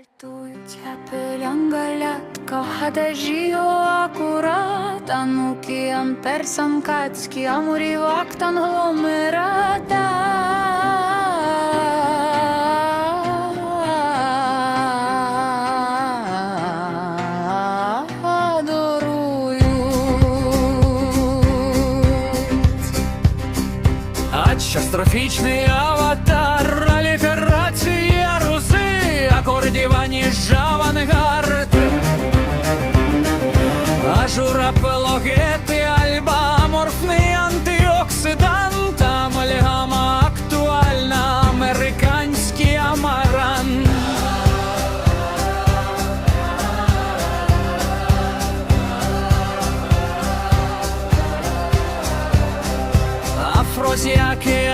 Альтується пелянгаляtka, хадежіо акурат, ануки анперсам кацькі, амурівак тангломерата. Астрофічний аватар, Ажура пелогети, альба, аморфний антиоксидант, амальгама актуальна, американський амаран. Афрозіаки,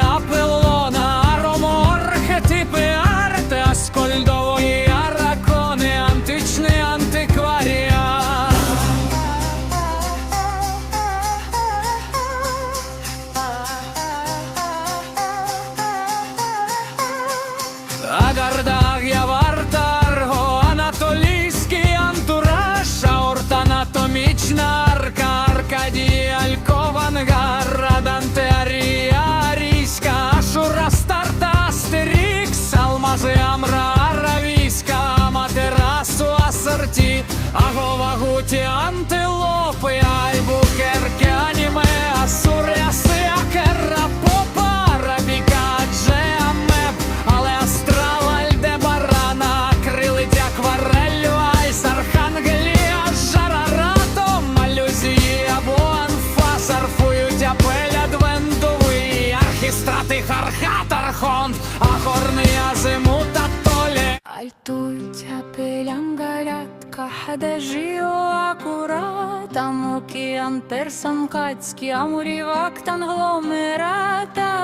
Архонт, Ахорний, Азимут, Атолі. Альтується пелянгаляtka, хадежіо акурат, ануки анперсам кацькі, амурівак тангломерата.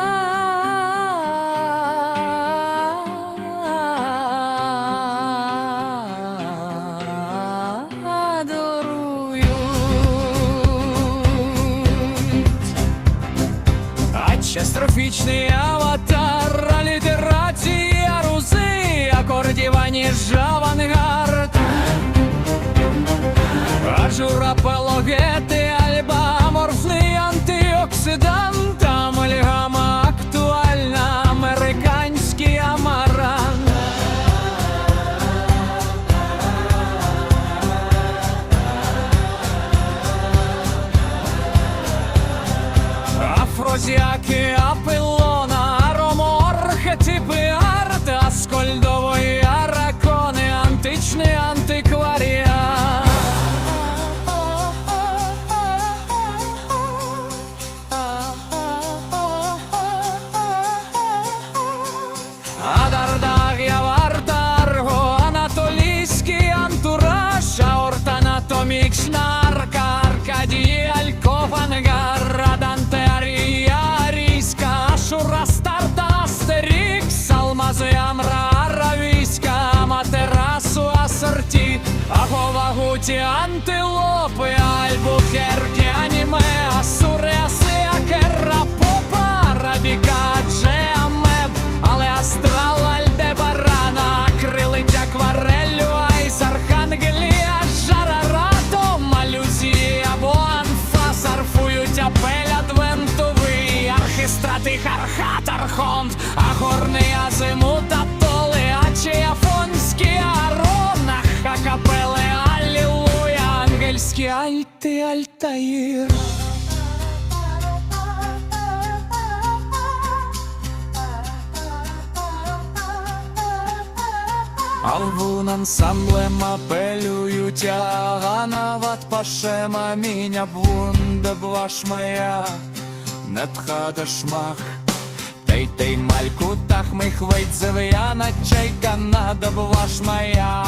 Астрофічний аватар, Ажура Гуті, Антилопи, Альбукерки, Аніме, Асури, Аси, Акера, Попа, Арабіка, Джеамеб, але Астрал, Альдебарана, Крилить аквареллю, Айс, Архангелія, Жарарато, Малюзії або Анфас, Арфують апель, Адвентовий, Архістрати, Хархат, Архонт, Аллилуйя, Ангельський, Альти, Альтаїр. Алвун ансамблем апелюють Аганават пашем амінь Абунда блаш моя Нетхада шмах Тей тей мальку тах ми хвейт зев'яна чайка Нада блаш моя